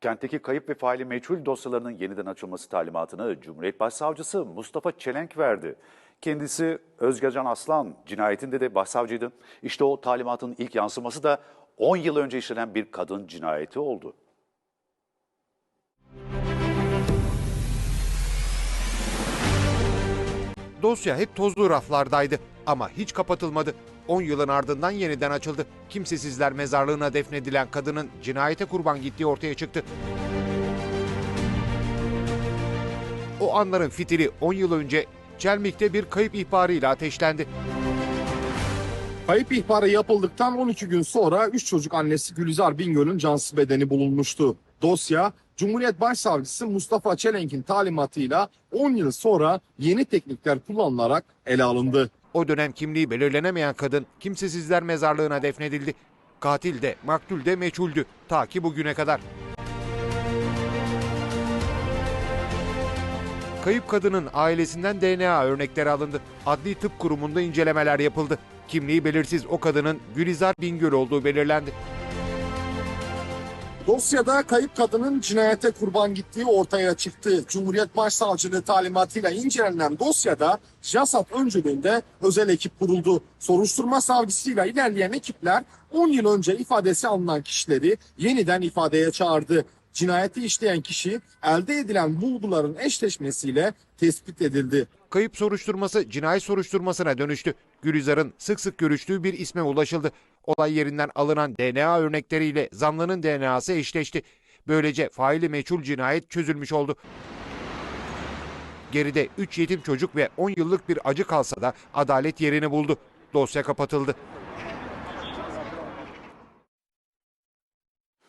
Kentteki kayıp ve faili meçhul dosyalarının yeniden açılması talimatını Cumhuriyet Başsavcısı Mustafa Çelenk verdi. Kendisi Özgecan Aslan cinayetinde de başsavcıydı. İşte o talimatın ilk yansıması da 10 yıl önce işlenen bir kadın cinayeti oldu. Dosya hep tozlu raflardaydı ama hiç kapatılmadı. 10 yılın ardından yeniden açıldı. Kimsesizler mezarlığına defnedilen kadının cinayete kurban gittiği ortaya çıktı. O anların fitili 10 yıl önce Çelmik'te bir kayıp ihbarıyla ateşlendi. Kayıp ihbarı yapıldıktan 12 gün sonra 3 çocuk annesi Gülizar Bingöl'ün cansız bedeni bulunmuştu. Dosya Cumhuriyet Başsavcısı Mustafa Çelenk'in talimatıyla 10 yıl sonra yeni teknikler kullanılarak ele alındı. O dönem kimliği belirlenemeyen kadın kimsesizler mezarlığına defnedildi. Katil de maktul de meçhuldü ta ki bugüne kadar. Kayıp kadının ailesinden DNA örnekleri alındı. Adli Tıp Kurumu'nda incelemeler yapıldı. Kimliği belirsiz o kadının Gülizar Bingöl olduğu belirlendi. Dosyada kayıp kadının cinayete kurban gittiği ortaya çıktı. Cumhuriyet Başsavcılığı talimatıyla incelenen dosyada JASAT öncülüğünde özel ekip kuruldu. Soruşturma savcısıyla ilerleyen ekipler 10 yıl önce ifadesi alınan kişileri yeniden ifadeye çağırdı. Cinayeti işleyen kişi elde edilen bulguların eşleşmesiyle tespit edildi. Kayıp soruşturması cinayet soruşturmasına dönüştü. Gülizar'ın sık sık görüştüğü bir isme ulaşıldı. Olay yerinden alınan DNA örnekleriyle zanlının DNA'sı eşleşti. Böylece faili meçhul cinayet çözülmüş oldu. Geride 3 yetim çocuk ve 10 yıllık bir acı kalsa da adalet yerini buldu. Dosya kapatıldı.